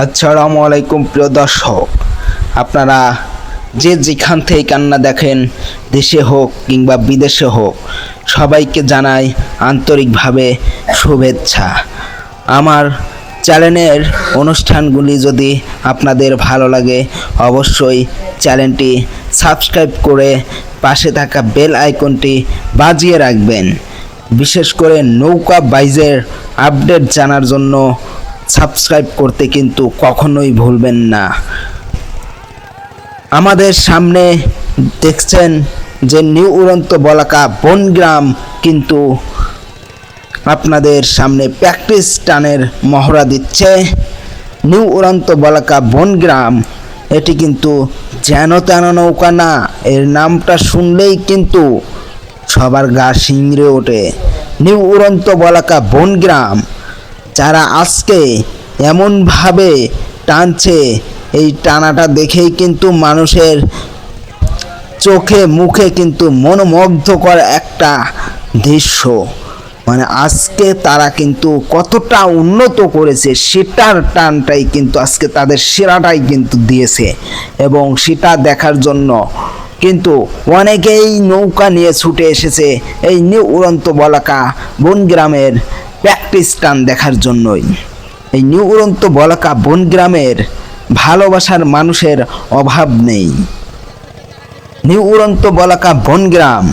আসসালামু আলাইকুম প্রিয় দর্শক। আপনারা যে যেখান থেকে কান্না দেখেন, দেশে হোক কিংবা বিদেশে হোক, সবাইকে জানাই আন্তরিকভাবে শুভেচ্ছা। আমার চ্যানেলের অনুষ্ঠানগুলি যদি আপনাদের ভালো লাগে, অবশ্যই চ্যানেলটি সাবস্ক্রাইব করে পাশে থাকা বেল আইকনটি বাজিয়ে রাখবেন। বিশেষ করে নৌকা বাইজের আপডেট জানার জন্য সাবস্ক্রাইব করতে কিন্তু কখনোই ভুলবেন না। আমাদের সামনে দেখছেন যে নিউ উড়ন্ত বলাকা বনগ্রাম কিন্তু আপনাদের সামনে প্র্যাকটিস টানের মহড়া দিচ্ছে। নিউ উড়ন্ত বলাকা বনগ্রাম, এটি কিন্তু যেন তেন নৌকা না, এর নামটা শুনলেই কিন্তু সবার গা শিংড়ে ওঠে। নিউ উড়ন্ত বলাকা বনগ্রাম যারা আজকে এমনভাবে টানছে, এই টানাটা দেখেই কিন্তু মানুষের চোখে, মুখে কিন্তু মনোমুগ্ধকর একটা দৃশ্য। মানে আজকে তারা কিন্তু কতটা উন্নত করেছে, সেটার টানটাই কিন্তু আজকে তাদের সেরাটাই কিন্তু দিয়েছে। এবং সেটা দেখার জন্য কিন্তু অনেকেই নৌকা নিয়ে ছুটে এসেছে, এই নিউ উড়ন্ত বলাকা বনগ্রামের প্র্যাকটিস টান দেখার জন্যই। এই নিউ উড়ন্ত বলাকা বনগ্রামের ভালোবাসার মানুষের অভাব নেই। নিউ উড়ন্ত বলাকা বনগ্রাম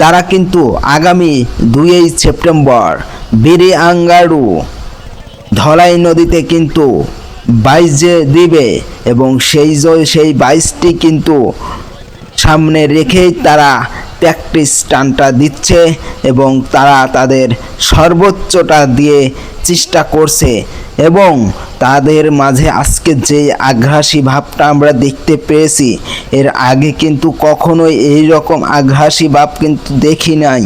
তারা কিন্তু আগামী দুইই সেপ্টেম্বর বিরি আঙ্গারু ধলাই নদীতে কিন্তু বাইজে দিবে এবং সেই সেই বাইশটি কিন্তু সামনে রেখেই তারা প্র্যাকটিস টানটা দিচ্ছে এবং তারা তাদের সর্বোচ্চটা দিয়ে চেষ্টা করছে এবং তাদের মাঝে আজকে যে আগ্রাসী ভাবটা আমরা দেখতে পেয়েছি, এর আগে কিন্তু কখনোই এই রকম আগ্রাসী ভাব কিন্তু দেখি নাই।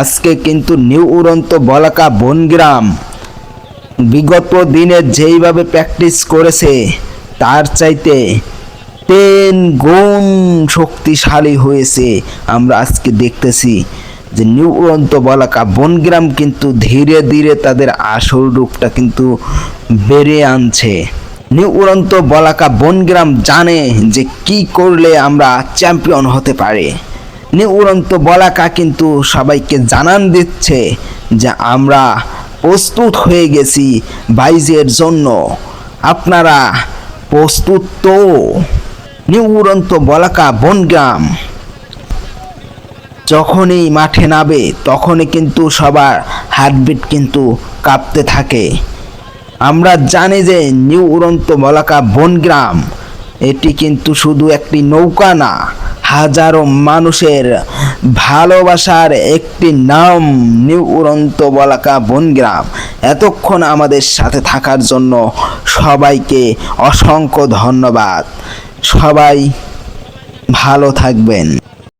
আজকে কিন্তু নিউ উড়ন্ত বলাকা বনগ্রাম বিগত দিনে যেইভাবে প্র্যাকটিস করেছে, তার চাইতে টেন গুণ শক্তিশালী হয়েছে। আমরা আজকে দেখতেছি যে নিউ উড়ন্ত বলাকা বনগ্রাম কিন্তু ধীরে ধীরে তাদের আসল রূপটা কিন্তু বেড়ে আনছে। নিউ উড়ন্ত বলাকা বনগ্রাম জানে যে কি করলে আমরা চ্যাম্পিয়ন হতে পারে। নিউ উড়ন্ত বলাকা কিন্তু সবাইকে জানান দিচ্ছে যে আমরা প্রস্তুত হয়ে গেছি বাইজের জন্য। আপনারা প্রস্তুত তো? নিউ উড়ন্ত বলাকা বনগ্রাম। যখনই মাঠে নাবে তখনই কিন্তু সবার হার্টবিট কিন্তু কাঁপতে থাকে। আমরা জানি যে নিউ উড়ন্ত বলাকা বনগ্রাম, এটি কিন্তু শুধু একটি নৌকা না, হাজারো মানুষের ভালোবাসার একটি নাম নিউ উড়ন্ত বলাকা বনগ্রাম। এতক্ষণ আমাদের সাথে থাকার জন্য সবাইকে অসংখ্য ধন্যবাদ। সবাই ভালো থাকবেন।